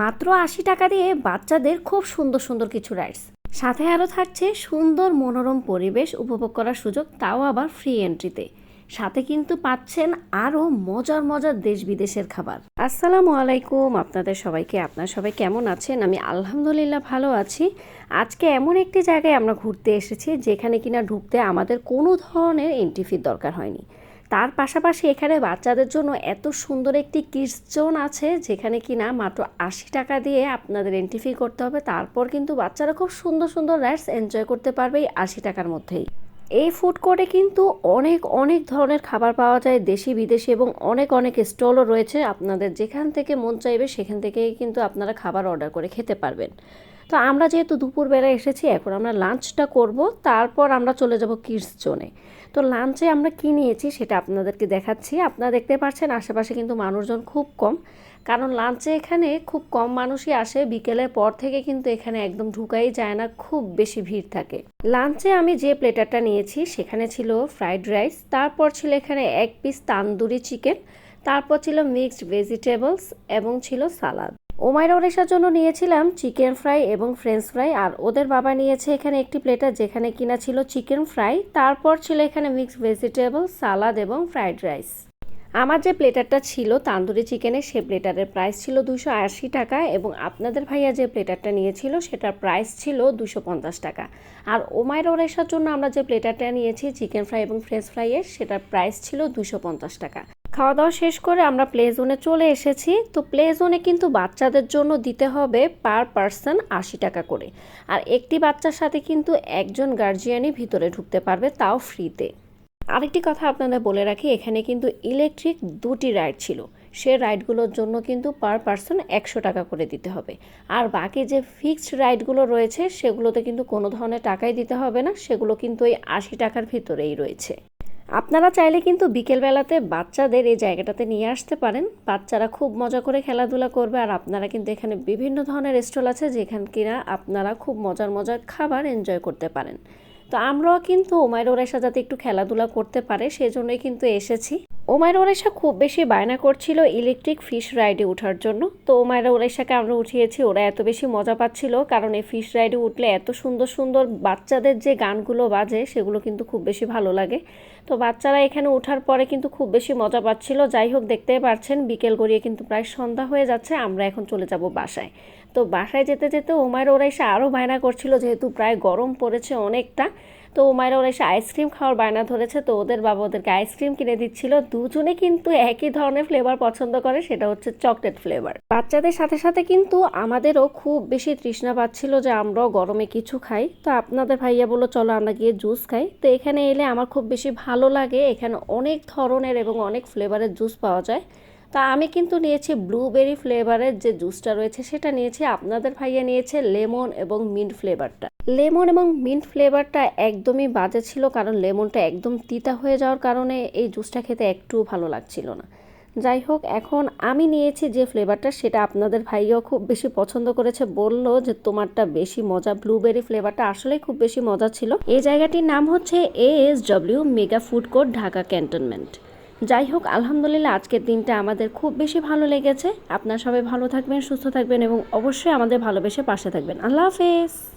মাত্র আশি টাকা দিয়ে বাচ্চাদের খুব সুন্দর সুন্দর কিছু রাইডস সাথে আরও থাকছে সুন্দর মনোরম পরিবেশ উপভোগ করার সুযোগ, তাও আবার ফ্রি এন্ট্রিতে সাথে কিন্তু পাচ্ছেন আরও মজার মজার দেশ বিদেশের খাবার। আসসালামু আলাইকুম আপনাদের সবাইকে, আপনার সবাই কেমন আছেন? আমি আলহামদুলিল্লাহ ভালো আছি। আজকে এমন একটি জায়গায় আমরা ঘুরতে এসেছি যেখানে কিনা ঢুকতে আমাদের কোনো ধরনের এন্ট্রি ফির দরকার হয়নি। তার পাশাপাশি এখানে বাচ্চাদের জন্য এত সুন্দর একটি কিডস জোন আছে, যেখানে কিনা মাত্র আশি টাকা দিয়ে আপনাদের এন্ট্রি ফি করতে হবে। তারপর কিন্তু বাচ্চারা খুব সুন্দর সুন্দর রাইডস এনজয় করতে পারবে এই আশি টাকার মধ্যেই। এই ফুড কোর্টে কিন্তু অনেক অনেক ধরনের খাবার পাওয়া যায়, দেশি, বিদেশি এবং অনেক অনেক স্টলও রয়েছে। আপনাদের যেখান থেকে মন চাইবে, সেখান থেকেই কিন্তু আপনারা খাবার অর্ডার করে খেতে পারবেন। তো আমরা যেহেতু দুপুরবেলা এসেছি, এখন আমরা লাঞ্চটা করব, তারপর আমরা চলে যাব কিডস জোনে তো লাঞ্চে আমরা কী নিয়েছি সেটা আপনাদেরকে দেখাচ্ছি। আপনারা দেখতে পাচ্ছেন আশেপাশে কিন্তু মানুষজন খুব কম, কারণ লাঞ্চে এখানে খুব কম মানুষই আসে, বিকেলের পর থেকে কিন্তু এখানে একদম ঢুকাই যায় না, খুব বেশি ভিড় থাকে। লাঞ্চে আমি যে প্লেটারটা নিয়েছি, সেখানে ছিল ফ্রাইড রাইস তারপর ছিল এখানে এক পিস তান্দুরি চিকেন তারপর ছিল মিক্সড ভেজিটেবলস এবং ছিল সালাদ ওমাইরা ওরেশার জন্য নিয়েছিলাম চিকেন ফ্রাই এবং ফ্রেঞ্চ ফ্রাই, আর ওদের বাবা নিয়েছে এখানে একটি প্লেটার যেখানে কিনা ছিল চিকেন ফ্রাই। তারপর ছিল এখানে মিক্সড ভেজিটেবল, সালাদ এবং ফ্রাইড রাইস। আমার যে প্লেটারটা ছিল, তান্দুরি চিকেনের, সে প্লেটারের প্রাইস ছিল দুশো আশি টাকা এবং আপনাদের ভাইয়া যে প্লেটারটা নিয়েছিল, সেটার প্রাইস ছিল দুশো পঞ্চাশ টাকা। আর ওমাইর ওরেশার জন্য আমরা যে প্লেটারটা নিয়েছি, চিকেন ফ্রাই এবং ফ্রেঞ্চ ফ্রাইয়ের, সেটার প্রাইস ছিল দুশো পঞ্চাশ টাকা। খাওয়া দাওয়া শেষ করে আমরা প্লে জোনে চলে এসেছি। তো প্লে জোনে কিন্তু বাচ্চাদের জন্য দিতে হবে পার পার্সন আশি টাকা করে। আর একটি বাচ্চার সাথে কিন্তু একজন গার্জিয়ানই ভিতরে ঢুকতে পারবে, তাও ফ্রিতে আরেকটি কথা আপনাদের বলে রাখি, এখানে কিন্তু ইলেকট্রিক দুটি রাইড ছিল। সে রাইডগুলোর জন্য কিন্তু পার পার্সন একশো টাকা করে দিতে হবে। আর বাকি যে ফিক্সড রাইডগুলো রয়েছে, সেগুলোতে কিন্তু কোনো ধরনের টাকাই দিতে হবে না। সেগুলো কিন্তু ওই আশি টাকার ভিতরেই রয়েছে। আপনারা চাইলে কিন্তু বিকেলবেলাতে বাচ্চাদের এই জায়গাটাতে নিয়ে আসতে পারেন। বাচ্চারা খুব মজা করে খেলাধুলা করবে আর আপনারা কিন্তু এখানে বিভিন্ন ধরনের স্টল আছে যেখান কিনা আপনারা খুব মজার মজার খাবার এনজয় করতে পারেন। তো আমরাও কিন্তু ওমায়ের সাজাতে একটু খেলাধুলা করতে পারে, সেজন্যই কিন্তু এসেছি। ওমায়ের ওরেশা খুব বেশি বায়না করছিল ইলেকট্রিক ফিশ রাইডে ওঠার জন্য। তো ওমায়ের ওরেশাকে আমরা উঠিয়েছি, ওরা এত বেশি মজা পাচ্ছিল। কারণ এই ফিশ রাইডে উঠলে এত সুন্দর সুন্দর বাচ্চাদের যে গানগুলো বাজে, সেগুলো কিন্তু খুব বেশি ভালো লাগে। তো বাচ্চারা এখানে ওঠার পরে কিন্তু খুব বেশি মজা পাচ্ছিল। যাই হোক, দেখতেই পারছেন বিকেল গড়িয়ে কিন্তু প্রায় সন্ধ্যা হয়ে যাচ্ছে, আমরা এখন চলে যাব বাসায়। তো বাসায় যেতে যেতে ওমায়ের ওরাইশা আরও বায়না করছিল, যেহেতু প্রায় গরম পড়েছে অনেকটা। তো ওমায়ের ওরা এসে আইসক্রিম খাওয়ার বায়না ধরেছে, তো ওদের বাবা ওদেরকে আইসক্রিম কিনে দিচ্ছিল। দুজনে কিন্তু একই ধরনের ফ্লেভার পছন্দ করে, সেটা হচ্ছে চকলেট ফ্লেভার বাচ্চাদের সাথে সাথে কিন্তু আমাদেরও খুব বেশি তৃষ্ণা পাচ্ছিল যে আমরাও গরমে কিছু খাই। তো আপনাদের ভাইয়া বলল, চলো আমরা গিয়ে জুস খাই। তো এখানে এলে আমার খুব বেশি ভালো লাগে, এখানে অনেক ধরনের এবং অনেক ফ্লেভারের জুস পাওয়া যায়। তা আমি কিন্তু নিয়েছি ব্লুবেরি ফ্লেভারের যে জুসটা রয়েছে সেটা নিয়েছি। আপনাদের ভাইয়া নিয়েছে লেমন এবং মিন্ট ফ্লেভারটা লেমন এবং মিন্ট ফ্লেভারটা একদমই বাজে ছিল কারণ লেমনটা একদম তিতা হয়ে যাওয়ার কারণে এই জুসটা খেতে একটু ভালো লাগছিল না। যাই হোক, এখন আমি নিয়েছি যে ফ্লেভারটা সেটা আপনাদের ভাইয়াও খুব বেশি পছন্দ করেছে, বলল যে তোমারটা বেশি মজা। ব্লুবেরি ফ্লেভারটা আসলেই খুব বেশি মজা ছিল। এই জায়গাটির নাম হচ্ছে A S W mega food court Dhaka cantonment যাই হোক, আলহামদুলিল্লাহ আজকের দিনটা আমাদের খুব বেশি ভালো লেগেছে। আপনার সবাই ভালো থাকবেন, সুস্থ থাকবেন এবং অবশ্যই আমাদের ভালোবেসে পাশে থাকবেন। আল্লাহ হাফেজ।